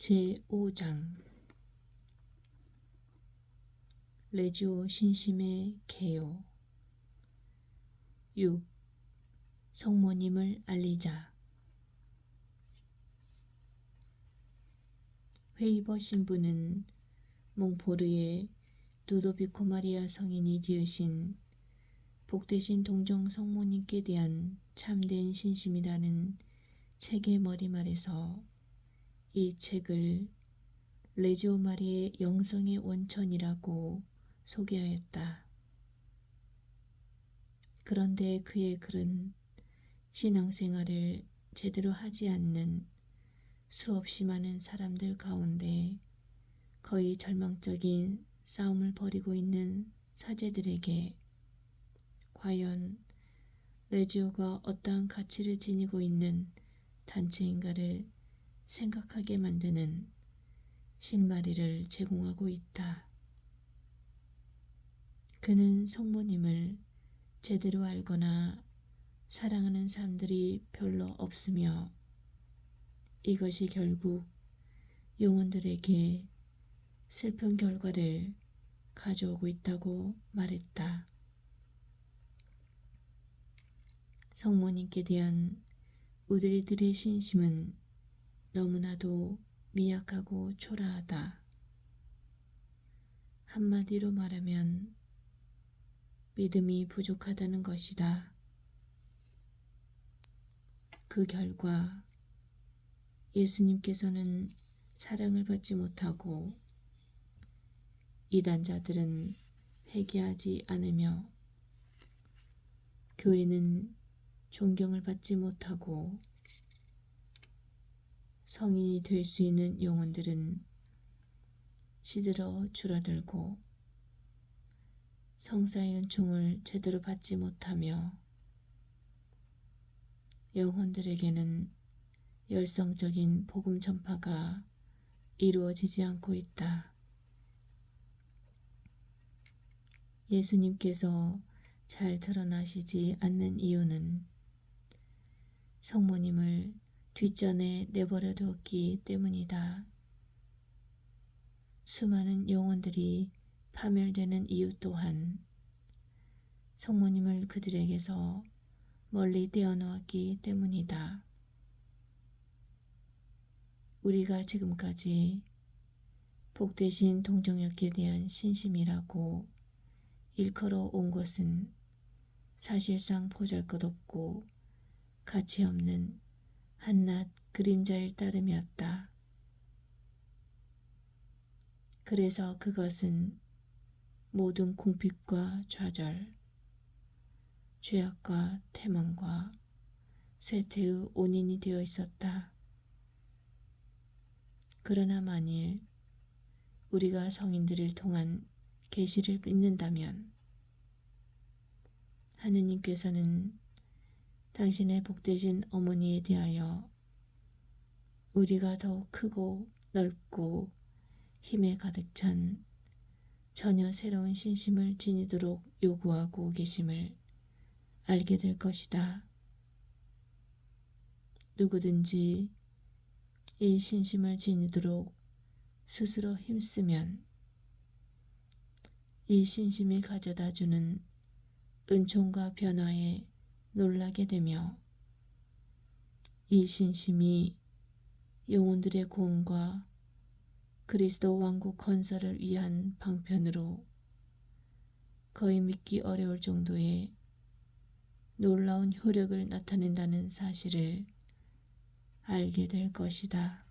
제5장. 레지오 신심의 개요. 6. 성모님을 알리자. 회이버 신부는 몽포르의 루도비코 마리아 성인이 지으신 복되신 동정 성모님께 대한 참된 신심이라는 책의 머리말에서 이 책을 레지오 마리의 영성의 원천이라고 소개하였다. 그런데 그의 글은 신앙생활을 제대로 하지 않는 수없이 많은 사람들 가운데 거의 절망적인 싸움을 벌이고 있는 사제들에게 과연 레지오가 어떠한 가치를 지니고 있는 단체인가를 생각하게 만드는 실마리를 제공하고 있다. 그는 성모님을 제대로 알거나 사랑하는 사람들이 별로 없으며 이것이 결국 영혼들에게 슬픈 결과를 가져오고 있다고 말했다. 성모님께 대한 우리들의 신심은 너무나도 미약하고 초라하다. 한마디로 말하면 믿음이 부족하다는 것이다. 그 결과 예수님께서는 사랑을 받지 못하고 이단자들은 회개하지 않으며 교회는 존경을 받지 못하고 성인이 될 수 있는 영혼들은 시들어 줄어들고 성사의 은총을 제대로 받지 못하며 영혼들에게는 열성적인 복음 전파가 이루어지지 않고 있다. 예수님께서 잘 드러나시지 않는 이유는 성모님을 뒷전에 내버려 두었기 때문이다. 수많은 영혼들이 파멸되는 이유 또한 성모님을 그들에게서 멀리 떼어놓았기 때문이다. 우리가 지금까지 복되신 동정역에 대한 신심이라고 일컬어 온 것은 사실상 보잘것없고 가치 없는 한낱 그림자일 따름이었다. 그래서 그것은 모든 궁핍과 좌절, 죄악과 태망과 쇠퇴의 원인이 되어 있었다. 그러나 만일 우리가 성인들을 통한 계시를 믿는다면 하느님께서는 당신의 복되신 어머니에 대하여 우리가 더욱 크고 넓고 힘에 가득 찬 전혀 새로운 신심을 지니도록 요구하고 계심을 알게 될 것이다. 누구든지 이 신심을 지니도록 스스로 힘쓰면 이 신심이 가져다 주는 은총과 변화에 놀라게 되며 이 신심이 영혼들의 구원과 그리스도 왕국 건설을 위한 방편으로 거의 믿기 어려울 정도의 놀라운 효력을 나타낸다는 사실을 알게 될 것이다.